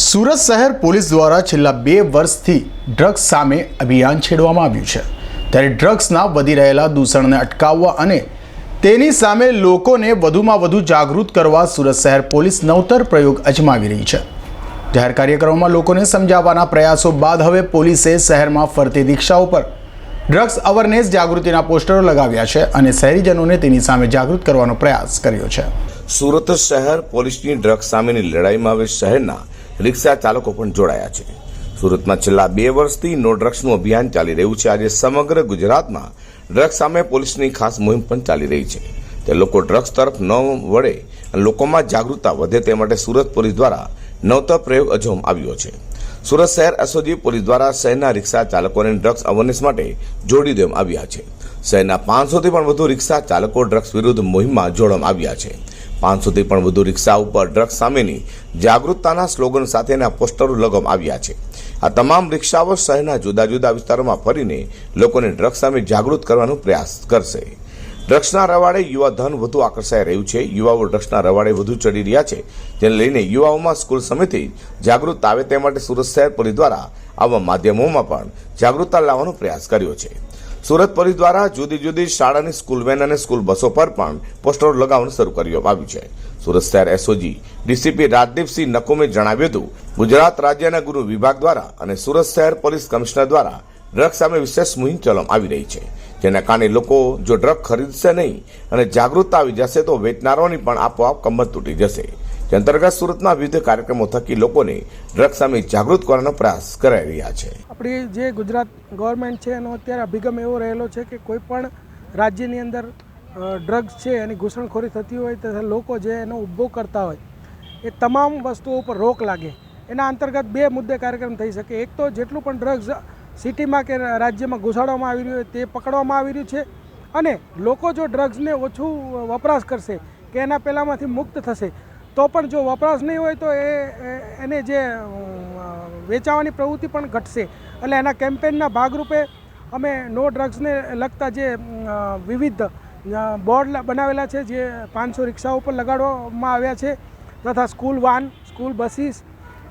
સુરત શહેર પોલીસ દ્વારા છેલ્લા બે વર્ષથી ડ્રગ્સ સામે અભિયાન છેડવામાં આવ્યું છે. ત્યારે ડ્રગ્સના વધી રહેલા દૂષણને અટકાવવા અને તેની સામે લોકોને વધુમાં વધુ જાગૃત કરવા સુરત શહેર પોલીસ નવતર પ્રયોગ અજમાવી રહી છે. જાહેર કાર્યક્રમોમાં લોકોને સમજાવવાના પ્રયાસો બાદ હવે પોલીસે શહેરમાં ફરતી દીક્ષાઓ પર ડ્રગ્સ અવેરનેસ જાગૃતિના પોસ્ટરો લગાવ્યા છે અને શહેરીજનોને તેની સામે જાગૃત કરવાનો પ્રયાસ કર્યો છે. સુરત શહેર પોલીસની ડ્રગ્સ સામેની લડાઈમાં હવે શહેરના રિક્ષા ચાલકો પણ જોડાયા છે. સુરતમાં છેલ્લા બે વર્ષથી નો ડ્રગ્સનું અભિયાન ચાલી રહ્યું છે. આજે સમગ્ર ગુજરાતમાં ડ્રગ્સ સામે પોલીસની ખાસ મુહિમ પણ ચાલી રહી છે. તે લોકો ડ્રગ્સ તરફ ન વળે લોકોમાં જાગૃતતા વધે તે માટે સુરત પોલીસ દ્વારા નવતર પ્રયોગ અજોમ આવ્યો છે. સુરત શહેર એસઓજી પોલીસ દ્વારા શહેરના રિક્ષા ચાલકોને ડ્રગ્સ અવેરનેસ માટે જોડી દેવામાં આવ્યા છે. શહેરના પાંચસોથી પણ વધુ રિક્ષા ચાલકો ડ્રગ્સ વિરુદ્ધ મુહિમમાં જોડવામાં આવ્યા છે. પાંચસોથી પણ વધુ રિક્ષા ઉપર ડ્રગ્સ સામેની જાગૃતતાના સ્લોગન સાથેના પોસ્ટરો લગાવવામાં આવ્યા છે. આ તમામ રિક્ષાઓ શહેરના જુદા જુદા વિસ્તારોમાં ફરીને લોકોને ડ્રગ્સ સામે જાગૃત કરવાનો પ્રયાસ કરશે. ડ્રગ્સના રવાડે યુવા ધન વધુ આકર્ષાઈ રહ્યું છે. યુવાઓ ડ્રગ્સના રવાડે વધુ ચડી રહ્યા છે. જેને લઈને યુવાઓમાં સ્કૂલ સમિતિ જાગૃતતા આવે તે માટે સુરત શહેર પોલીસ દ્વારા આવા માધ્યમોમાં પણ જાગૃતતા લાવવાનો પ્રયાસ કર્યો છે. સુરત પોલીસ દ્વારા જુદી જુદી શાળાની સ્કૂલ વેન અને સ્કૂલ બસો પર પણ પોસ્ટરો લગાવવાનું શરૂ કરવામાં આવ્યું છે. સુરત શહેર એસઓજી ડીસીપી રાજદીપસિંહ નકુમે જણાવ્યું હતું, ગુજરાત રાજ્યના ગૃહ વિભાગ દ્વારા અને સુરત શહેર પોલીસ કમિશનર દ્વારા ડ્રગ્સ સામે વિશેષ મુહિમ ચલાવવામાં આવી રહી છે. જેના કારણે લોકો જો ડ્રગ ખરીદશે નહીં અને જાગૃતતા આવી જશે તો વેચનારાઓની પણ આપોઆપ કમર તૂટી જશે. જે અંતર્ગત સુરતના વિવિધ કાર્યક્રમો થકી લોકોને ડ્રગ્સ સામે જાગૃત કરવાનો પ્રયાસ કરાઈ રહ્યા છે. આપણી જે ગુજરાત ગવર્મેન્ટ છે એનો અત્યારે અભિગમ એવો રહેલો છે કે કોઈ પણ રાજ્યની અંદર ડ્રગ્સ છે એની ઘૂસણખોરી થતી હોય તથા લોકો જે એનો ઉપભોગ કરતા હોય, એ તમામ વસ્તુઓ ઉપર રોક લાગે. એના અંતર્ગત બે મુદ્દે કાર્યક્રમ થઈ શકે. એક તો જેટલું પણ ડ્રગ્સ સિટીમાં કે રાજ્યમાં ઘુસાડવામાં આવી રહ્યું હોય તે પકડવામાં આવી રહ્યું છે અને લોકો જો ડ્રગ્સને ઓછું વપરાશ કરશે કે એના પહેલાંમાંથી મુક્ત થશે તો પણ જો વપરાશ નહીં હોય તો એ એને જે વેચાવાની પ્રવૃત્તિ પણ ઘટશે. એટલે એના કેમ્પેનના ભાગરૂપે અમે નો ડ્રગ્સને લગતા જે વિવિધ બોર્ડ બનાવેલા છે, જે પાંચસો રિક્ષાઓ પર લગાડવામાં આવ્યા છે, તથા સ્કૂલ વાન, સ્કૂલ બસીસ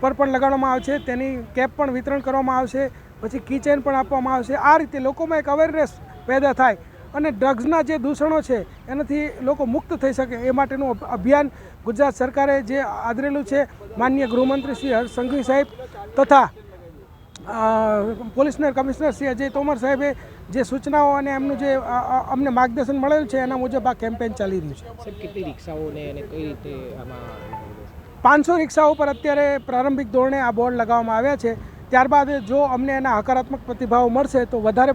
પર પણ લગાડવામાં આવે છે, તેની કેપ પણ વિતરણ કરવામાં આવશે, પછી કિચન પણ આપવામાં આવશે. આ રીતે લોકોમાં એક અવેરનેસ પેદા થાય. અને ડ્રગ્સના જે દૂષણો છે એનાથી લોકો મુક્ત થઈ શકે એ માટેનું અભિયાન ગુજરાત સરકારે જે આદરેલું છે માન્ય ગૃહમંત્રી શ્રી હર્ષ સંઘવી સાહેબ તથા પોલીસના કમિશનર શ્રી અજય તોમર સાહેબે જે સૂચનાઓ અને એમનું જે અમને માર્ગદર્શન મળેલું છે એના મુજબ આ કેમ્પેન ચાલી રહ્યું છે. કેટલી રિક્ષાઓને અને કઈ રીતે આમાં પાંચસો રિક્ષાઓ પર અત્યારે પ્રારંભિક ધોરણે આ બોર્ડ લગાવવામાં આવ્યા છે. ત્યારબાદ જો અમને એના હકારાત્મક પ્રતિભાવ મળશે તો વધારે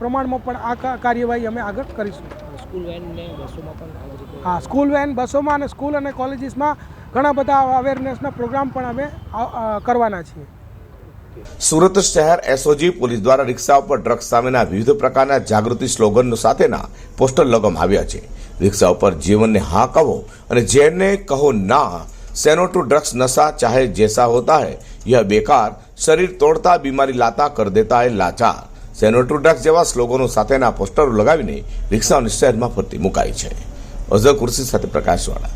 પ્રમાણમાં પણ આ કાર્યવાહી અમે આગળ કરીશું. સ્કૂલ વેન ને બસોમાં પણ હા સ્કૂલ વેન બસોમાં અને સ્કૂલ અને કોલેજીસમાં ઘણા બધા અવેરનેસના પ્રોગ્રામ પણ અમે કરવાના છીએ. સુરત શહેર એસઓજી પોલીસ દ્વારા રિક્ષા ઉપર ડ્રગ્સ સામેના વિવિધ પ્રકારના જાગૃતિ સ્લોગનો સાથેના પોસ્ટર લગાવવામાં આવ્યા છે. રિક્ષા ઉપર જીવનને હા કહો અને જેને કહો ના સેનો ટુ ડ્રગ્સ નશા ચાહે જૈસા હોતા है यह बेकार शरीर तोड़ता बीमारी लाता कर देता है लाचार સેનો ટુ ડ્રગ્સ જેવા સ્લોગનો સાથેના પોસ્ટરો લગાવીને રિક્ષાઓની શહેરમાં ફરતી મુકાઈ છે અઝર કુર્સી સાથે પ્રકાશવાળા